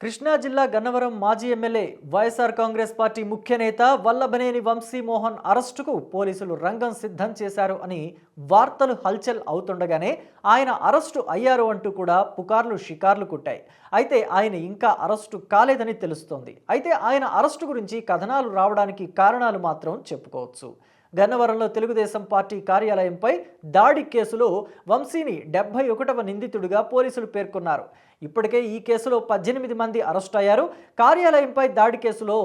కృష్ణా జిల్లా గన్నవరం మాజీ MLA YSR Congress party ముఖ్య నేత వల్లభనేని వంశీమోహన్ అరెస్టుకు పోలీసులు రంగం సిద్ధం చేశారు అని వార్తలు హల్చల్ అవుతుండగానే ఆయన అరెస్టు అయ్యారు అంటూ కూడా పుకార్లు షికార్లు కుట్టాయి. అయితే ఆయన ఇంకా అరెస్టు కాలేదని తెలుస్తోంది. అయితే ఆయన అరెస్టు గురించి కథనాలు రావడానికి కారణాలు మాత్రం చెప్పుకోవచ్చు. గన్నవరంలో తెలుగుదేశం పార్టీ కార్యాలయంపై దాడి కేసులో వంశీని డెబ్బై ఒకటవ నిందితుడిగా పోలీసులు పేర్కొన్నారు. ఇప్పటికే ఈ కేసులో పద్దెనిమిది మంది అరెస్ట్ అయ్యారు. కార్యాలయంపై దాడి కేసులో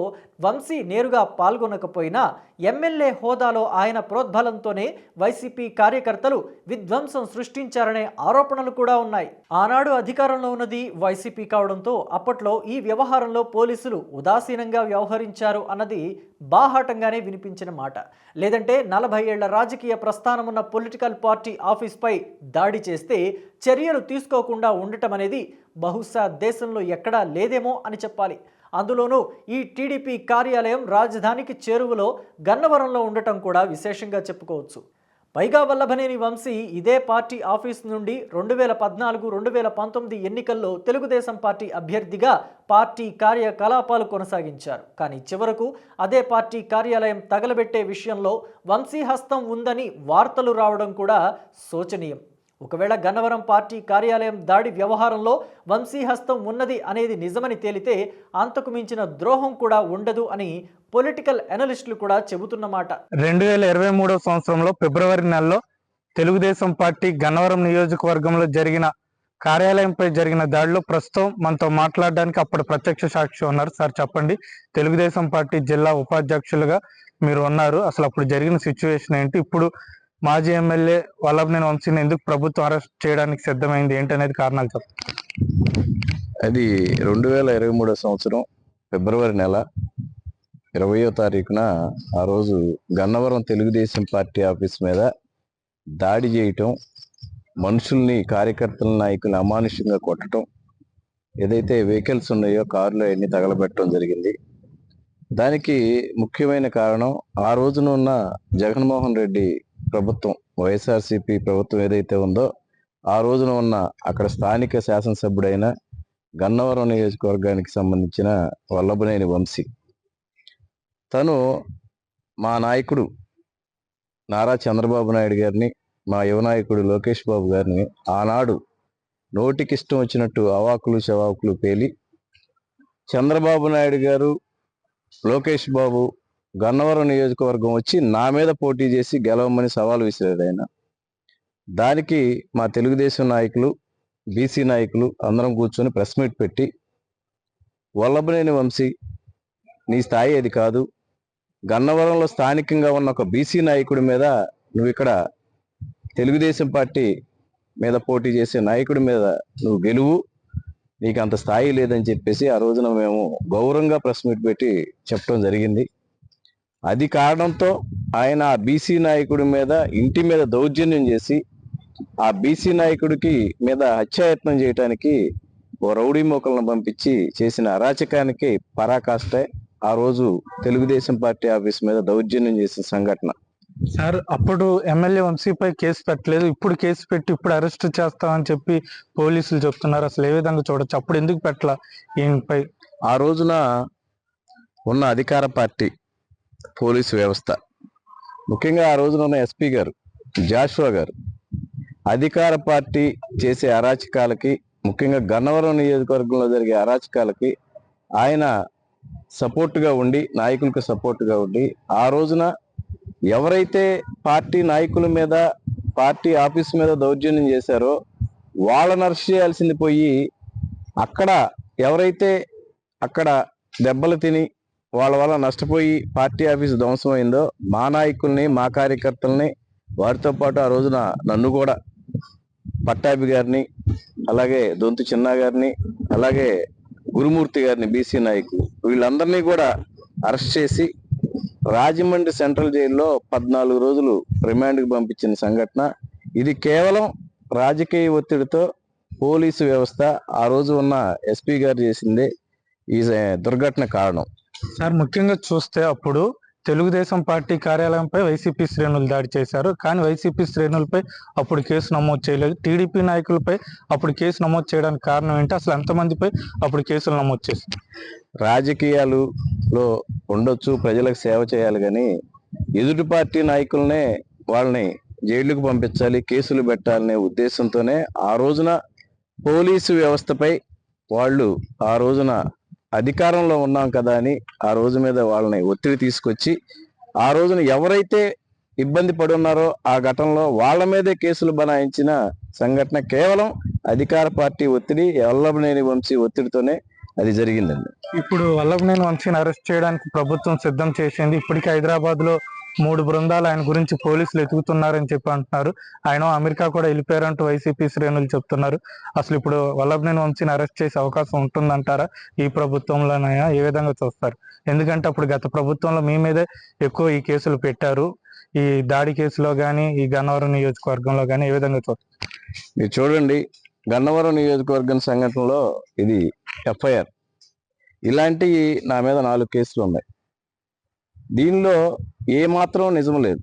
వంశీ నేరుగా పాల్గొనకపోయినా ఎమ్మెల్యే హోదాలో ఆయన ప్రోద్బలంతోనే వైసీపీ కార్యకర్తలు విధ్వంసం సృష్టించారనే ఆరోపణలు కూడా ఉన్నాయి. ఆనాడు అధికారంలో ఉన్నది వైసీపీ కావడంతో అప్పట్లో ఈ వ్యవహారంలో పోలీసులు ఉదాసీనంగా వ్యవహరించారు అన్నది బాహాటంగానే వినిపించిన మాట. లేదంటే నలభై ఏళ్ళ రాజకీయ ప్రస్థానమున్న పొలిటికల్ పార్టీ ఆఫీస్పై దాడి చేస్తే చర్యలు తీసుకోకుండా ఉండటం అనేది బహుశా దేశంలో ఎక్కడా లేదేమో అని చెప్పాలి. అందులోనూ ఈ టీడీపీ కార్యాలయం రాజధానికి చేరువలో గన్నవరంలో ఉండటం కూడా విశేషంగా చెప్పుకోవచ్చు. పైగా వల్లభనేని వంశీ ఇదే పార్టీ ఆఫీస్ నుండి రెండు వేల పద్నాలుగు రెండు వేల పంతొమ్మిది ఎన్నికల్లో తెలుగుదేశం పార్టీ అభ్యర్థిగా పార్టీ కార్యకలాపాలు కొనసాగించారు. కానీ చివరకు అదే పార్టీ కార్యాలయం తగలబెట్టే విషయంలో వంశీ హస్తం ఉందని వార్తలు రావడం కూడా శోచనీయం. ఒకవేళ గన్నవరం పార్టీ కార్యాలయం దాడి వ్యవహారంలో వంశీహస్తం ఉన్నది అనేది నిజమని తేలితే అంతకు మించిన ద్రోహం కూడా ఉండదు అని పొలిటికల్ అనలిస్టులు కూడా చెబుతున్నమాట. రెండు వేల ఇరవై మూడో సంవత్సరంలో ఫిబ్రవరి నెలలో తెలుగుదేశం పార్టీ గన్నవరం నియోజకవర్గంలో జరిగిన కార్యాలయంపై జరిగిన దాడిలో ప్రస్తుతం మనతో మాట్లాడడానికి అప్పుడు ప్రత్యక్ష సాక్షి ఉన్నారు. సార్ చెప్పండి. తెలుగుదేశం పార్టీ జిల్లా ఉపాధ్యక్షులుగా మీరు ఉన్నారు. అసలు అప్పుడు జరిగిన సిచ్యువేషన్ ఏంటి? ఇప్పుడు మాజీ ఎమ్మెల్యే వల్లభనేని వంశీని ఎందుకు ప్రభుత్వం అరెస్ట్ చేయడానికి సిద్ధమైంది ఏంటనేది కారణాలు చెప్ అది రెండు వేల ఇరవై మూడో సంవత్సరం ఫిబ్రవరి నెల ఇరవయో తారీఖున ఆ రోజు గన్నవరం తెలుగుదేశం పార్టీ ఆఫీస్ మీద దాడి చేయటం మనుషుల్ని కార్యకర్తల నాయకుల్ని అమానుష్యంగా కొట్టడం ఏదైతే వెహికల్స్ ఉన్నాయో కారులో ఎన్ని తగలబెట్టడం జరిగింది. దానికి ముఖ్యమైన కారణం ఆ రోజున ఉన్న జగన్మోహన్ రెడ్డి ప్రభుత్వం వైఎస్ఆర్సీపీ ప్రభుత్వం ఏదైతే ఉందో ఆ రోజున ఉన్న అక్కడ స్థానిక శాసనసభ్యుడైన గన్నవరం నియోజకవర్గానికి సంబంధించిన వల్లభనేని వంశీ. తను మా నాయకుడు నారా చంద్రబాబు నాయుడు గారిని మా యువ నాయకుడు లోకేష్ బాబు గారిని ఆనాడు నోటికిష్టం వచ్చినట్టు అవాకులు చవాకులు పేలి చంద్రబాబు నాయుడు గారు లోకేష్ బాబు గన్నవరం నియోజకవర్గం వచ్చి నా మీద పోటీ చేసి గెలవమని సవాల్ విసిరాడు ఆయన. దానికి మా తెలుగుదేశం నాయకులు బీసీ నాయకులు అందరం కూర్చొని ప్రెస్ మీట్ పెట్టి వల్లభనేని వంశీ నీ స్థాయి అది కాదు గన్నవరంలో స్థానికంగా ఉన్న ఒక బీసీ నాయకుడి మీద నువ్వు ఇక్కడ తెలుగుదేశం పార్టీ మీద పోటీ చేసే నాయకుడి మీద నువ్వు గెలువు నీకు అంత స్థాయి లేదని చెప్పేసి ఆ రోజున మేము గౌరవంగా ప్రెస్ మీట్ పెట్టి చెప్పడం జరిగింది. అది కారణంతో ఆయన ఆ బీసీ నాయకుడి మీద ఇంటి మీద దౌర్జన్యం చేసి ఆ బీసీ నాయకుడికి మీద హత్యాయత్నం చేయటానికి ఓ రౌడీ మోకలను పంపించి చేసిన అరాచకానికి పరాకాష్టే ఆ రోజు తెలుగుదేశం పార్టీ ఆఫీస్ మీద దౌర్జన్యం చేసిన సంఘటన. సార్ అప్పుడు ఎమ్మెల్యే వంశీపై కేసు పెట్టలేదు. ఇప్పుడు కేసు పెట్టి ఇప్పుడు అరెస్ట్ చేస్తామని చెప్పి పోలీసులు చెప్తున్నారు. అసలు ఏ విధంగా చూడొచ్చు? అప్పుడు ఎందుకు పెట్టలా? ఈయనపై ఆ రోజున ఉన్న అధికార పార్టీ పోలీసు వ్యవస్థ. ముఖ్యంగా ఆ రోజున ఉన్న ఎస్పీ గారు జాషువా గారు అధికార పార్టీ చేసే అరాచకాలకి ముఖ్యంగా గన్నవరం నియోజకవర్గంలో జరిగే అరాచకాలకి ఆయన సపోర్టుగా ఉండి నాయకులకు సపోర్టుగా ఉండి ఆ రోజున ఎవరైతే పార్టీ నాయకుల మీద పార్టీ ఆఫీస్ మీద దౌర్జన్యం చేశారో వాళ్ళని అరెస్ట్ చేయాల్సింది పోయి అక్కడ ఎవరైతే అక్కడ దెబ్బలు తిని వాళ్ళ వల్ల నష్టపోయి పార్టీ ఆఫీస్ ధ్వంసమైందో మా నాయకుల్ని మా కార్యకర్తల్ని వారితో పాటు ఆ రోజున నన్ను కూడా పట్టాభి గారిని అలాగే దొంతు చిన్న గారిని అలాగే గురుమూర్తి గారిని బీసీ నాయకులు వీళ్ళందరినీ కూడా అరెస్ట్ చేసి రాజమండ్రి సెంట్రల్ జైల్లో పద్నాలుగు రోజులు రిమాండ్కి పంపించిన సంఘటన. ఇది కేవలం రాజకీయ ఒత్తిడితో పోలీసు వ్యవస్థ ఆ రోజు ఉన్న ఎస్పీ గారు చేసిందే ఈ దుర్ఘటన కారణం. సార్ ముఖ్యంగా చూస్తే అప్పుడు తెలుగుదేశం పార్టీ కార్యాలయంపై వైసీపీ శ్రేణులు దాడి చేశారు. కానీ వైసీపీ శ్రేణులపై అప్పుడు కేసు నమోదు చేయలేదు. టీడీపీ నాయకులపై అప్పుడు కేసు నమోదు చేయడానికి కారణం ఏంటి? అసలు ఎంతమందిపై అప్పుడు కేసులు నమోదు చేశారు? రాజకీయాలులో ఉండొచ్చు ప్రజలకు సేవ చేయాలి కానీ ఎదుటి పార్టీ నాయకులనే వాళ్ళని జైలుకు పంపించాలి కేసులు పెట్టాలనే ఉద్దేశంతోనే ఆ రోజున పోలీసు వ్యవస్థపై వాళ్ళు ఆ రోజున అధికారంలో ఉన్నాం కదా అని ఆ రోజు మీద వాళ్ళని ఒత్తిడి తీసుకొచ్చి ఆ రోజున ఎవరైతే ఇబ్బంది పడి ఉన్నారో ఆ ఘటనలో వాళ్ళ మీదే కేసులు బనాయించిన సంఘటన కేవలం అధికార పార్టీ ఒత్తిడి ఎల్లబనేని వంశీ ఒత్తిడితోనే అది జరిగిందండి. ఇప్పుడు వల్లభనేని వంశీని అరెస్ట్ చేయడానికి ప్రభుత్వం సిద్ధం చేసింది. ఇప్పటికే హైదరాబాద్లో మూడు బృందాలు ఆయన గురించి పోలీసులు ఎతుకుతున్నారని చెప్పి అంటున్నారు. ఆయన అమెరికా కూడా వెళ్ళిపోయారంటూ వైసీపీ శ్రేణులు చెప్తున్నారు. అసలు ఇప్పుడు వల్లభనేని వంశీని అరెస్ట్ చేసే అవకాశం ఉంటుందంటారా? ఈ ప్రభుత్వంలోనైనా ఏ విధంగా చూస్తారు? ఎందుకంటే అప్పుడు గత ప్రభుత్వంలో మీ మీదే ఎక్కువ ఈ కేసులు పెట్టారు. ఈ దాడి కేసులో కానీ ఈ గన్నవరం నియోజకవర్గంలో కానీ ఏ విధంగా చూస్తారు? మీరు చూడండి గన్నవరం నియోజకవర్గం సంఘటనలో ఇది ఎఫ్ఐఆర్. ఇలాంటి నా మీద నాలుగు కేసులు ఉన్నాయి. దీనిలో ఏ మాత్రం నిజం లేదు.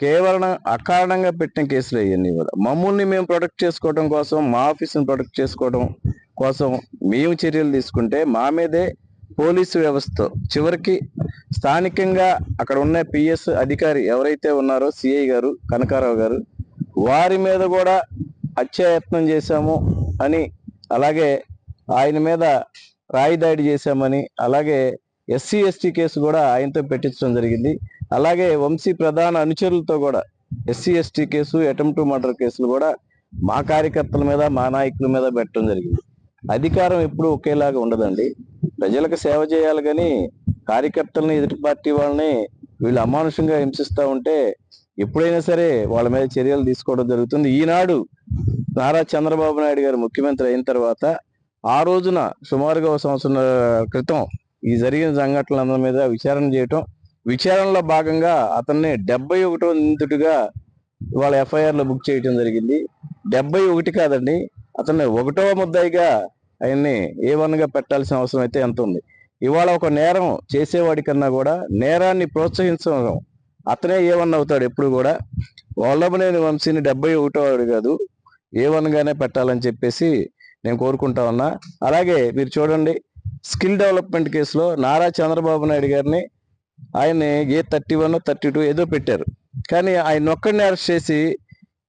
కేవలం అకారణంగా పెట్టిన కేసులు అవన్నీ కూడా. మమ్మల్ని మేము ప్రొటెక్ట్ చేసుకోవడం కోసం మా ఆఫీస్ని ప్రొటెక్ట్ చేసుకోవడం కోసం మేము చర్యలు తీసుకుంటే మా మీదే పోలీసు వ్యవస్థ చివరికి స్థానికంగా అక్కడ ఉన్న పిఎస్ అధికారి ఎవరైతే ఉన్నారో సిఐ గారు కనకారావు గారు వారి మీద కూడా హత్యాయత్నం చేశాము అని అలాగే ఆయన మీద రాయి దాడి చేశామని అలాగే ఎస్సీ ఎస్టీ కేసు కూడా ఆయనతో పెట్టించడం జరిగింది. అలాగే వంశీ ప్రధాన అనుచరులతో కూడా SC ST case attempt murder కేసులు కూడా మా కార్యకర్తల మీద మా నాయకుల మీద పెట్టడం జరిగింది. అధికారం ఎప్పుడు ఒకేలాగా ఉండదండి. ప్రజలకు సేవ చేయాలి కానీ కార్యకర్తలని ఎదుటి పార్టీ వాళ్ళని వీళ్ళు అమానుషంగా హింసిస్తూ ఉంటే ఎప్పుడైనా సరే వాళ్ళ మీద చర్యలు తీసుకోవడం జరుగుతుంది. ఈనాడు నారా చంద్రబాబు నాయుడు గారు ముఖ్యమంత్రి అయిన తర్వాత ఆ రోజున సుమారుగా ఒక సంవత్సరం క్రితం ఈ జరిగిన సంఘటనల మీద విచారణ చేయటం విచారణలో భాగంగా అతన్ని డెబ్బై ఒకటో నిందితుడిగా ఇవాళ ఎఫ్ఐఆర్లో బుక్ చేయటం జరిగింది. డెబ్బై ఒకటి కాదండి అతన్ని ఒకటవ ముద్దాయిగా ఆయన్ని ఏ వన్గా పెట్టాల్సిన అవసరం అయితే ఎంత ఉంది. ఇవాళ ఒక నేరం చేసేవాడి కన్నా కూడా నేరాన్ని ప్రోత్సహించడం అతనే ఏ వన్ అవుతాడు ఎప్పుడు కూడా. వల్లభనేని వంశీని డెబ్బై ఒకటో వాడు కాదు ఏ వన్గానే పెట్టాలని చెప్పేసి నేను కోరుకుంటా ఉన్నా. అలాగే మీరు చూడండి స్కిల్ డెవలప్మెంట్ కేసులో నారా చంద్రబాబు నాయుడు గారిని ఆయన్ని A thirty one thirty two ఏదో పెట్టారు. కానీ ఆయన ఒక్కడిని అరెస్ట్ చేసి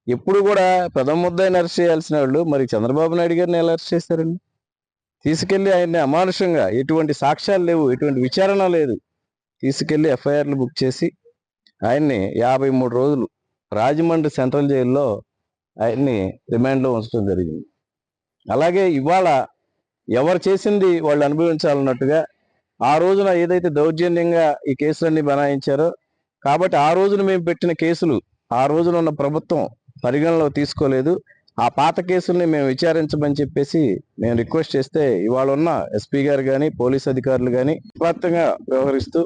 ఎప్పుడు కూడా ప్రథమ ముద్దాయిని అరెస్ట్ చేయాల్సిన వాళ్ళు మరి చంద్రబాబు నాయుడు గారిని ఎలా అరెస్ట్ చేశారండి తీసుకెళ్ళి ఆయన్ని అమానుషంగా ఎటువంటి సాక్ష్యాలు లేవు ఎటువంటి విచారణ లేదు. తీసుకెళ్ళి ఎఫ్ఐఆర్లు బుక్ చేసి ఆయన్ని యాభై మూడు రోజులు రాజమండ్రి సెంట్రల్ జైల్లో ఆయన్ని రిమాండ్లో ఉంచడం జరిగింది. అలాగే ఇవాళ ఎవరు చేసింది వాళ్ళు అనుభవించాలన్నట్టుగా ఆ రోజున ఏదైతే దౌర్జన్యంగా ఈ కేసులన్నీ బనాయించారో కాబట్టి ఆ రోజున మేము పెట్టిన కేసులు ఆ రోజున ఉన్న ప్రభుత్వం పరిగణలో తీసుకోలేదు. ఆ పాత కేసుల్ని మేము విచారించమని చెప్పేసి మేము రిక్వెస్ట్ చేస్తే ఇవాళ ఉన్న ఎస్పీ గారు కానీ పోలీస్ అధికారులు కానీ నిస్వార్థంగా వ్యవహరిస్తూ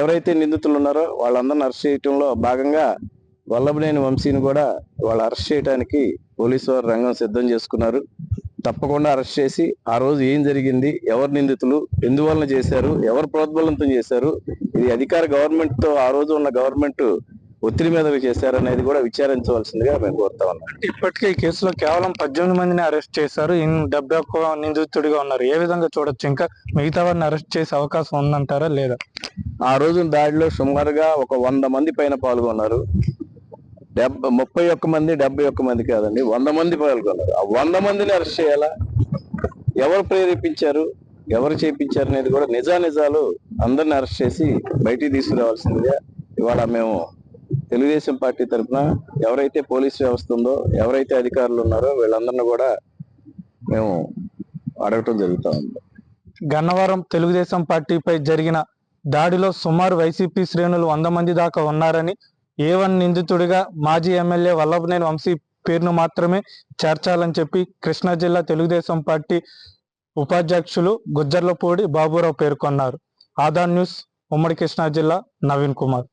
ఎవరైతే నిందితులు ఉన్నారో వాళ్ళందరిని అరెస్ట్ చేయటంలో భాగంగా వల్లభనేని వంశీని కూడా వాళ్ళు అరెస్ట్ చేయడానికి పోలీసు వారు రంగం సిద్ధం చేసుకున్నారు. తప్పకుండా అరెస్ట్ చేసి ఆ రోజు ఏం జరిగింది ఎవరు నిందితులు ఎందువలన చేశారు ఎవరు ప్రోద్బలంతం చేశారు ఇది అధికార గవర్నమెంట్తో ఆ రోజు ఉన్న గవర్నమెంట్ ఒత్తిడి మీద చేశారు అనేది కూడా విచారించవలసిందిగా మేము కోరుతా ఉన్నాం. ఇప్పటికే ఈ కేసులో కేవలం పద్దెనిమిది మందిని అరెస్ట్ చేశారు డెబ్బై ఒక్క నిందితుడిగా ఉన్నారు. ఏ విధంగా చూడొచ్చు? ఇంకా మిగతా వారిని అరెస్ట్ చేసే అవకాశం ఉందంటారా లేదా? ఆ రోజు దాడిలో సుమారుగా ఒక వంద మంది పైన పాల్గొన్నారు. డెబ్బై ముప్పై ఒక్క మంది డెబ్బై ఒక్క మంది కాదండి. వంద మంది పాల్గొన్నారు. ఆ వంద మందిని అరెస్ట్ చేయాలా? ఎవరు ప్రేరేపించారు? ఎవరు చేపించారు అనేది కూడా నిజానిజాలు అందరిని అరెస్ట్ చేసి బయటికి తీసుకురావాల్సిందిగా ఇవాళ మేము తెలుగుదేశం పార్టీ తరఫున ఎవరైతే పోలీస్ వ్యవస్థ ఉందో ఎవరైతే అధికారులు ఉన్నారో వీళ్ళందరినీ కూడా మేము అడగటం జరుగుతా ఉంది. గన్నవరం తెలుగుదేశం పార్టీపై జరిగిన దాడిలో సుమారు వైసీపీ శ్రేణులు వంద మంది దాకా ఉన్నారని ఏ వన్ నిందితుడిగా మాజీ ఎమ్మెల్యే వల్లభనేని వంశీ పేరును మాత్రమే చేర్చాలని చెప్పి కృష్ణా జిల్లా తెలుగుదేశం పార్టీ ఉపాధ్యక్షులు గుజ్జర్లపూడి బాబురావు పేర్కొన్నారు. ఆధార్ న్యూస్ ఉమ్మడి కృష్ణా జిల్లా నవీన్ కుమార్.